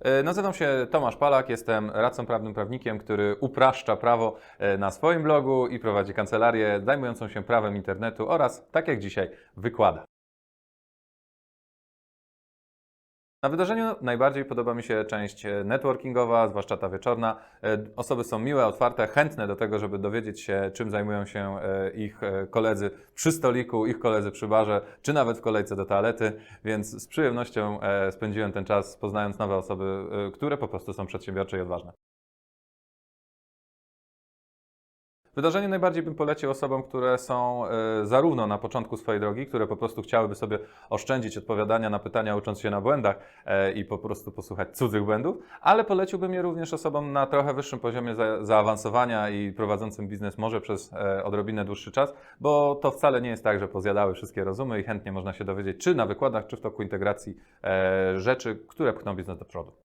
E, Nazywam się Tomasz Palak, jestem radcą prawnym prawnikiem, który upraszcza prawo e, na swoim blogu i prowadzi kancelarię zajmującą się prawem internetu oraz, tak jak dzisiaj, wykłada. Na wydarzeniu najbardziej podoba mi się część e, networkingowa, zwłaszcza ta wieczorna. E, Osoby są miłe, otwarte, chętne do tego, żeby dowiedzieć się, czym zajmują się e, ich koledzy przy stoliku, ich koledzy przy barze, czy nawet w kolejce do toalety, więc z przyjemnością spędziłem ten czas poznając nowe osoby, które po prostu są przedsiębiorcze i odważne. Wydarzenie najbardziej bym polecił osobom, które są e, zarówno na początku swojej drogi, które po prostu chciałyby sobie oszczędzić odpowiadania na pytania, ucząc się na błędach e, i po prostu posłuchać cudzych błędów, ale poleciłbym je również osobom na trochę wyższym poziomie za, zaawansowania i prowadzącym biznes może przez e, odrobinę dłuższy czas, bo to wcale nie jest tak, że pozjadały wszystkie rozumy i chętnie można się dowiedzieć, czy na wykładach, czy w toku integracji rzeczy, które pchną biznes do przodu.